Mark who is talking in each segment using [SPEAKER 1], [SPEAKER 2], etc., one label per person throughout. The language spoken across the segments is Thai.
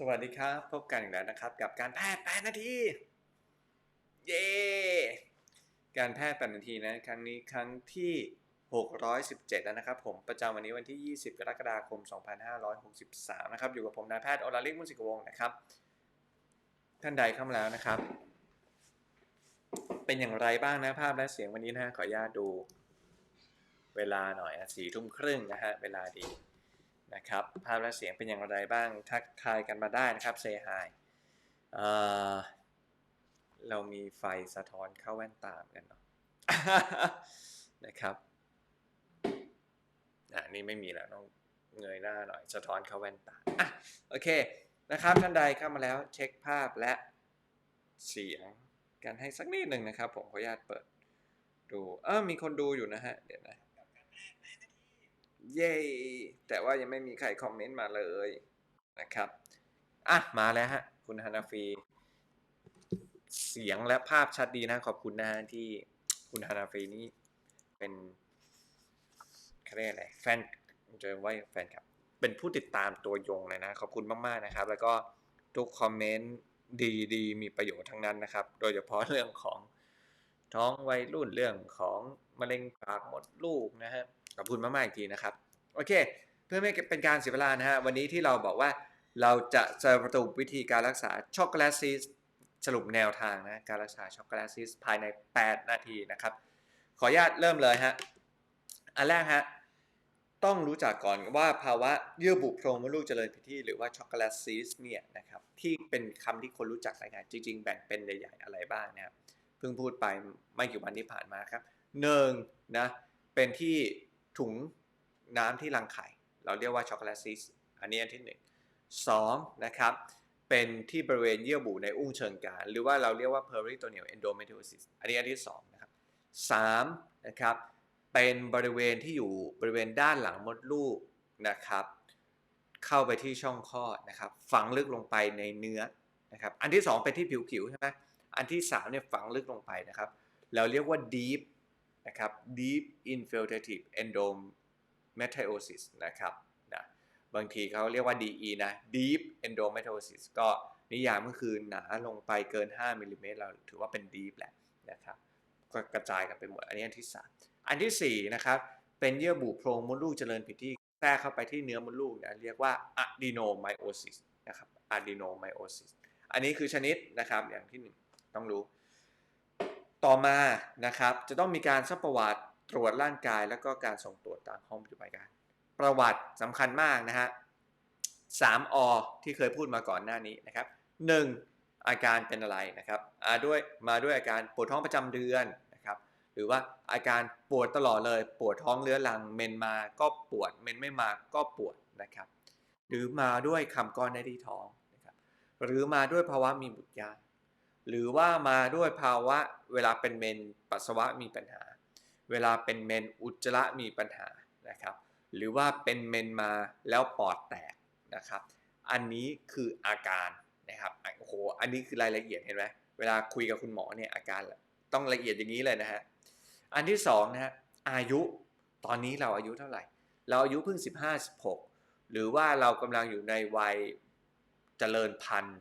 [SPEAKER 1] สวัสดีครับ พบกันอีกแล้วนะครับ กับการแพทย์8นาที เย้การแพทย์8นาทีนะครั้งนี้ครั้งที่ 617 แล้วนะครับ ผมประจำวันนี้วันที่ 20 กรกฎาคม 2563 นะครับ อยู่กับผมนายแพทย์อลาลิกมุสิกวงนะครับ ท่านใดเข้ามาแล้วนะครับ เป็นอย่างไรบ้างนะภาพและเสียงวันนี้นะฮะขออนุญาตดู เวลาหน่อยนะสี่ทุ่มครึ่งนะฮะเวลาดี นะครับ ภาพและเสียงเป็นอย่างไรบ้าง ทักทายกันมาได้นะครับ say hi เเรามีไฟสะท้อนเข้าแว่นตามกันเนาะนะครับอะนี่ไม่มีแล้วต้องเงยหน้าหน่อย สะท้อนเข้าแว่นตาอะโอเคนะครับท่านใดเข้ามาแล้วเช็คภาพและเสียงกันให้สักนิดหนึ่งนะครับ ผมขออนุญาตเปิดดูเออมีคนดูอยู่นะฮะเดี๋ยวนะ เย้แต่ว่ายังไม่มีใครคอมเมนต์มาเลยนะครับอะมาแล้วฮะ คุณฮานาฟี เสียงและภาพชัดดีนะขอบคุณนะที่คุณฮานาฟีนี่เป็นเขาเรียกอะไรแฟนจะว่าแฟนครับ เป็นผู้ติดตามตัวยงเลยนะ ขอบคุณมากๆนะครับ แล้วก็ทุกคอมเมนต์ดีๆ มีประโยชน์ทั้งนั้นนะครับ โดยเฉพาะเรื่องของท้องวัยรุ่นเรื่องของมะเร็งปากมดลูกนะฮะ ขอบคุณมาก ๆ อีกทีนะครับ โอเค เพื่อไม่เป็นการเสียเวลานะฮะ วันนี้ที่เราบอกว่าเราจะสรุปวิธีการรักษาช็อกโกแลตซีสสรุปแนวทางนะการรักษาช็อกโกแลตซีสภายใน 8 นาทีนะครับ ขออนุญาตเริ่มเลยฮะ อันแรกฮะ ต้องรู้จักก่อนว่าภาวะเยื่อบุโพรงมดลูกเจริญผิดที่หรือว่าช็อกโกแลตซีสเนี่ยนะครับที่เป็นคำที่คนรู้จักหลายงานจริง ๆ แบ่งเป็นใหญ่ๆอะไรบ้างนะครับเพิ่งพูดไปไม่กี่วันที่ผ่านมาครับหนึ่งนะเป็นที่ ถุงน้ำที่รังไข่ เราเรียกว่าช็อกโกแลตซีสอันนี้อันที่หนึ่งสองนะครับเป็นที่บริเวณเยื่อบุในอุ้งเชิงกรานหรือว่าเราเรียกว่า peritoneal endometriosis อันนี้อันที่สองนะครับสามนะครับเป็นบริเวณที่อยู่บริเวณด้านหลังมดลูกนะครับเข้าไปที่ช่องคลอดนะครับฝังลึกลงไปในเนื้อนะครับอันที่ 2 เป็นที่ผิวๆใช่ไหมอันที่3เนี่ยฝังลึกลงไปนะครับเราเรียกว่า deep นะครับ deep infiltrative endometriosis นะครับนะบางทีเขาเรียกว่า DE นะ deep endometriosis ก็นิยามก็คือหนาลงไปเกิน 5มิลลิเมตรเราถือว่าเป็น deep แหละนะครับก็กระจายกันไปหมด อันนี้อันที่ 3 อันทีสี่ 4 นะครับ เป็นเยื่อบุโพรงมดลูกเจริญผิดที่แทรกเข้าไปที่เนื้อมดลูกนะเรียกว่า adenomyosis นะครับ adenomyosis อันนี้คือชนิดนะครับอย่างที่หนึ่งต้องรู้ ต่อมานะครับจะต้องมีการซักประวัติตรวจร่างกาย แล้วก็การส่งตรวจตามห้องปฏิบัติการ ประวัติสำคัญมากนะฮะสามอที่เคยพูดมาก่อนหน้านี้นะครับหนึ่งอาการเป็นอะไรนะครับอาด้วยมาด้วยอาการปวดท้องประจำเดือนนะครับหรือว่าอาการปวดตลอดเลย ปวดท้องเรื้อรังเมนมาก็ปวดเมนไม่มาก็ปวดนะครับหรือมาด้วยคำก้อนในที่ท้องนะครับหรือมาด้วยภาวะมีบุตรยาก หรือว่ามาด้วยภาวะเวลาเป็นเมนปัสสาวะมีปัญหา เวลาเป็นเมนอุจจาระมีปัญหานะครับ หรือว่าเป็นเมนมาแล้วปอดแตกนะครับ อันนี้คืออาการนะครับโอ้โหอันนี้คือรายละเอียดเห็นไหมเวลาคุยกับคุณหมอเนี่ยอาการต้องละเอียดอย่างนี้เลยนะฮะอันที่สองนะฮะอายุตอนนี้เราอายุเท่าไหร่ เราอายุเพิ่ง 15 16 หรือว่าเรากำลังอยู่ในวัยเจริญพันธุ์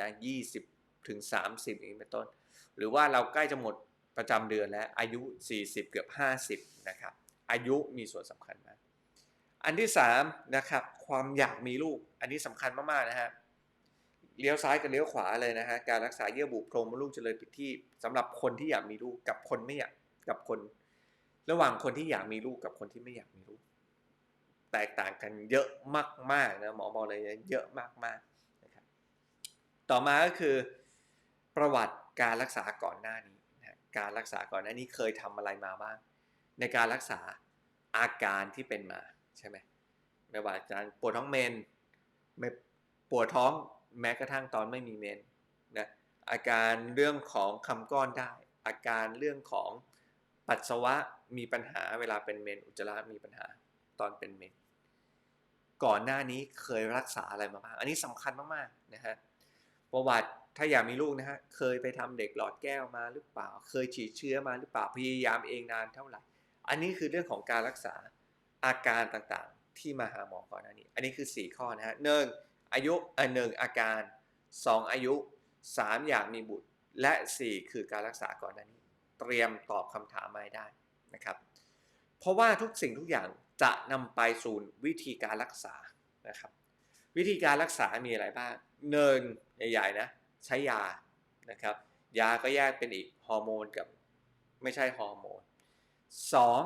[SPEAKER 1] นะ20 ถึง 30อย่างนี้เป็นต้น หรือว่าเราใกล้จะหมดประจำเดือนแล้วอายุ 40 เกือบ 50นะครับอายุมีส่วนสำคัญมากอันที่3นะครับความอยากมีลูกอันนี้สำคัญมากๆนะฮะเลี้ยวซ้ายกับเลี้ยวขวาเลยนะฮะการรักษาเยื่อบุโพรงมดลูกเจริญผิดที่สำหรับคนที่อยากมีลูกกับคนไม่อยากกับคน ระหว่างคนที่อยากมีลูกกับคนที่ไม่อยากมีลูก แตกต่างกันเยอะมากๆนะหมอบอกเลยเยอะมากๆนะครับต่อมาก็คือ ประวัติการรักษาก่อนหน้านี้นะการรักษาก่อนหน้านี้เคยทำอะไรมาบ้าง ในการรักษาอาการที่เป็นมาใช่ไหมไม่ว่าจะปวดท้องเมนไม่ปวดท้องแม้กระทั่งตอนไม่มีเมนนะอาการเรื่องของคำก้อนได้ อาการเรื่องของปัสสาวะมีปัญหาเวลาเป็นเมนอุจจาระมีปัญหาตอนเป็นเมน ก่อนหน้านี้เคยรักษาอะไรมาบ้าง อันนี้สำคัญมากๆนะฮะประวัติ ถ้าอยากมีลูกนะฮะ เคยไปทำเด็กหลอดแก้วมาหรือเปล่า เคยฉีดเชื้อมาหรือเปล่า พยายามเองนานเท่าไหร่ อันนี้คือเรื่องของการรักษาอาการต่างๆ ที่มาหาหมอก่อนหน้านี้ อันนี้คือ 4 ข้อนะฮะหนึ่งอายุอ่อหนึ่งอาการ 2 อายุ 3 อยากมีบุตร และ 4 คือการรักษาก่อนหน้านี้ เตรียมตอบคำถามมาได้นะครับ เพราะว่าทุกสิ่งทุกอย่างจะนำไปสู่วิธีการรักษานะครับ วิธีการรักษามีอะไรบ้างหนึ่งใหญ่ๆนะ ใช้ยานะครับ ยาก็แยกเป็นอีกฮอร์โมนกับไม่ใช่ฮอร์โมนสอง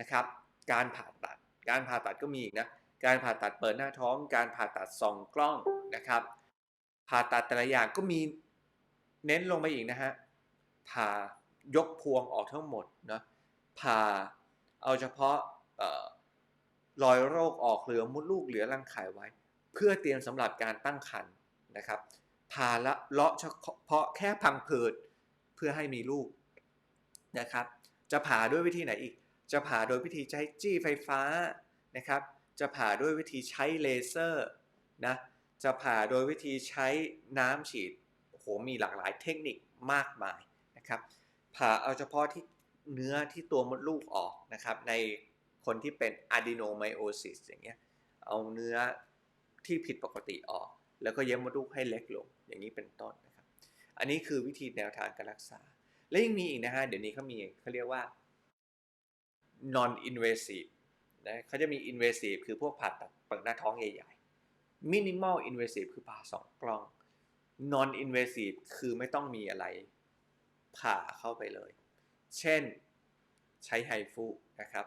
[SPEAKER 1] นะครับ การผ่าตัด การผ่าตัดก็มีอีกนะ การผ่าตัดเปิดหน้าท้อง การผ่าตัดส่องกล้องนะครับ ผ่าตัดแต่ละอย่างก็มีเน้นลงไปอีกนะฮะ ผ่ายกพวงออกทั้งหมดนะผ่าเอาเฉพาะเออรอยโรคออกเหลือมุดลูกเหลือรังไข่ไว้ เพื่อเตรียมสำหรับการตั้งครรภ์นะครับ ผ่าละเลาะเฉพาะแค่พังผืดเพื่อให้มีลูกนะครับ จะผ่าด้วยวิธีไหนอีก จะผ่าโดยวิธีใช้จี้ไฟฟ้านะครับ จะผ่าด้วยวิธีใช้เลเซอร์นะจะผ่าโดยวิธีใช้น้ำฉีดโอ้โหมีหลากหลายเทคนิคมากมายนะครับผ่าเอาเฉพาะที่เนื้อที่ตัวมดลูกออกนะครับ ในคนที่เป็น adenomyosis อย่างเงี้ยเอาเนื้อที่ผิดปกติออก แล้วก็เย็บมดลูกให้เล็กลงอย่างนี้เป็นต้นนะครับ อันนี้คือวิธีแนวทางการรักษา และยังมีอีกนะฮะเดี๋ยวนี้เขามีเขาเรียกว่า non invasive นะเขาจะมี invasive คือพวกผ่าตัดเปิดหน้าท้องใหญ่ๆ minimal invasive คือผ่าสองกล้อง non invasive คือไม่ต้องมีอะไรผ่าเข้าไปเลย เช่นใช้ไฮฟูนะครับ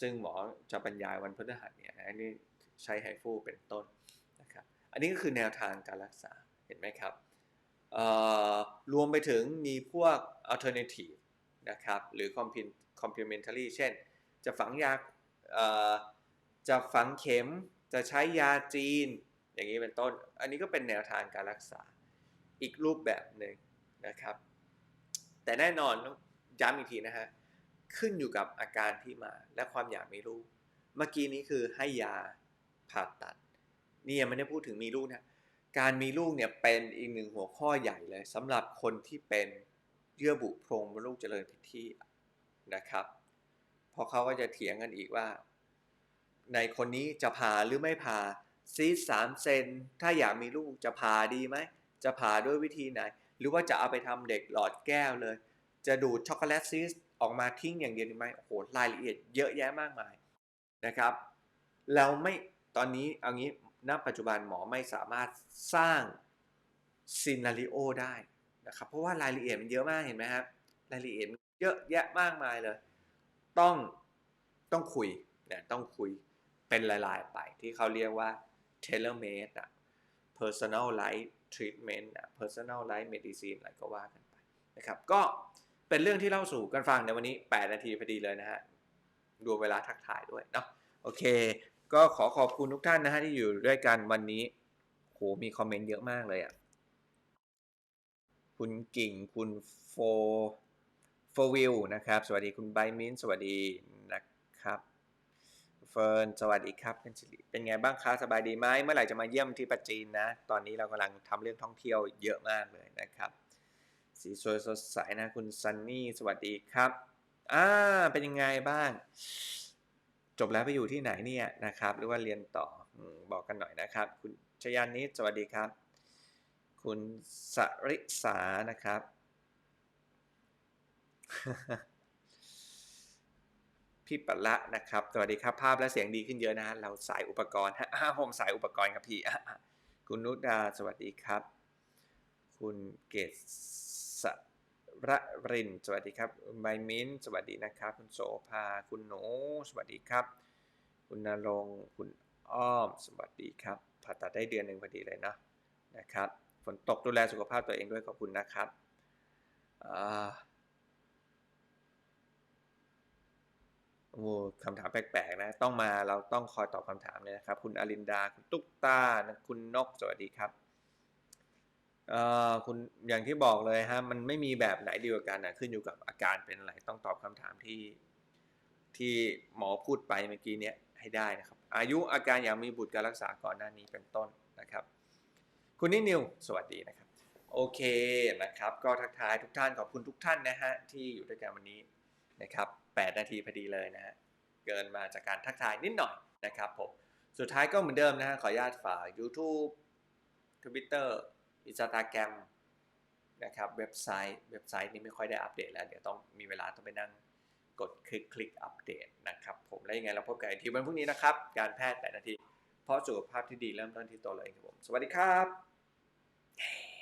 [SPEAKER 1] ซึ่งหมอจะบรรยายวันพฤหัสเนี่ยอันนี้ใช้ไฮฟูเป็นต้น อันนี้ก็คือแนวทางการรักษาเห็นไหมครับรวมไปถึงมีพวก alternative นะครับหรือ complement- complementary เช่น จะฝังยาจะฝังเข็มจะใช้ยาจีน อย่างนี้เป็นต้น อันนี้ก็เป็นแนวทางการรักษาอีกรูปแบบหนึ่งนะครับ แต่แน่นอนต้องย้ำอีกทีนะฮะขึ้นอยู่กับอาการที่มาและความอยากไมีลูกเมื่อกี้นี้คือให้ยาผ่าตัด นี่ยังไม่ได้พูดถึงมีลูกนะการมีลูกเนี่ยเป็นอีกหนึ่งหัวข้อใหญ่เลยสำหรับคนที่เป็นเยื่อบุโพรงมดลูกเจริญผิดที่นะครับเพราะเขาก็จะเถียงกันอีกว่า ในคนนี้จะผ่าหรือไม่ผ่าซีสสามเซนถ้าอยากมีลูกจะผ่าดีไหม จะผ่าด้วยวิธีไหน หรือว่าจะเอาไปทำเด็กหลอดแก้วเลย จะดูดช็อกโกแลตซีสออกมาทิ้งอย่างเดียวดีไหมโอ้โหรายละเอียดเยอะแยะมากมายนะครับ เราไม่ตอนนี้เอางี้ ณปัจจุบันหมอไม่สามารถสร้างซีนารีโอได้นะครับ เพราะว่ารายละเอียดมันเยอะมากเห็นไหมครับ รายละเอียดเยอะแยะมากมายเลย ต้องต้องคุยนะต้องคุยเป็นลายๆไปที่เขาเรียกว่า tailor made อะ personalized treatment อะ personalized medicine อะไรก็ว่ากันไปนะครับ ก็เป็นเรื่องที่เล่าสู่กันฟังในวันนี้ 8 นาทีพอดีเลยนะฮะรวมเวลาทักทายด้วยเนาะ โอเค ก็ขอขอบคุณทุกท่านนะฮะที่อยู่ด้วยกันวันนี้โหมีคอมเมนต์เยอะมากเลยอะ่ะ คุณกิ่งคุณโฟโฟวิลนะครับ สวัสดีคุณไบมินสวัสดีนะครับเฟิร์นสวัสดีครับเป็นสิริเป็นไงบ้างคะสบายดีไหมเมื่อไหร่จะมาเยี่ยมที่ปัจจีนนะ ตอนนี้เรากำลังทำเรื่องท่องเที่ยวเยอะมากเลยนะครับ สีสวยสดใสนะคุณซันนี่สวัสดีครับอ่าเป็นยังไงบ้าง จบแล้วไปอยู่ที่ไหนเนี่ยนะครับ หรือว่าเรียนต่อบอกกันหน่อยนะครับ คุณชยานิดสวัสดีครับ คุณสริษานะครับ พี่ปะละนะครับ สวัสดีครับ ภาพและเสียงดีขึ้นเยอะนะเราสายอุปกรณ์ฮะผมสายอุปกรณ์ครับพี่ คุณนุชดาสวัสดีครับ คุณเกศ ระริน สวัสดีครับคุณใบมิ้น สวัสดีนะครับ คุณโสภา คุณหนู สวัสดีครับ คุณนรงคุณอ้อม สวัสดีครับ ผ่าตัดได้เดือนหนึ่งพอดีเลยเนาะ นะครับ ฝนตกดูแลสุขภาพตัวเองด้วยขอบคุณนะครับโอ้คำถามแปลกๆนะ ต้องมาเราต้องคอยตอบคำถามเนี่ยนะครับ คุณอลินดา คุณตุ๊กตา คุณนก สวัสดีครับ เอ่อคุณอย่างที่บอกเลยฮะมันไม่มีแบบไหนดีกว่ากันนะขึ้นอยู่กับอาการเป็นอะไรต้องตอบคำถามที่ ที่หมอพูดไปเมื่อกี้เนี้ยให้ได้นะครับ อายุอาการอยากมีบุตรการรักษาก่อนหน้านี้เป็นต้นนะครับ คุณนินิวสวัสดีนะครับ โอเคนะครับ ก็ทักทายทุกท่านขอบคุณทุกท่านนะฮะที่อยู่ด้วยกันวันนี้นะครับ 8 นาทีพอดีเลยนะฮะเกินมาจากการทักทายนิดหน่อยนะครับผมสุดท้ายก็เหมือนเดิมนะฮะขออนุญาตฝาก YouTube Twitter อินสตาแกรมนะครับเว็บไซต์เว็บไซต์นี้ไม่ค่อยได้อัปเดตแล้วเดี๋ยวต้องมีเวลาต้องไปนั่งกดคลิกคลิกอัปเดตนะครับผมแล้วยังไงเราพบกันอีกทีวันพรุ่งนี้นะครับ การแพทย์แต่นาที เพราะสุขภาพที่ดีเริ่มต้นที่ตัวเราเองครับผม สวัสดีครับ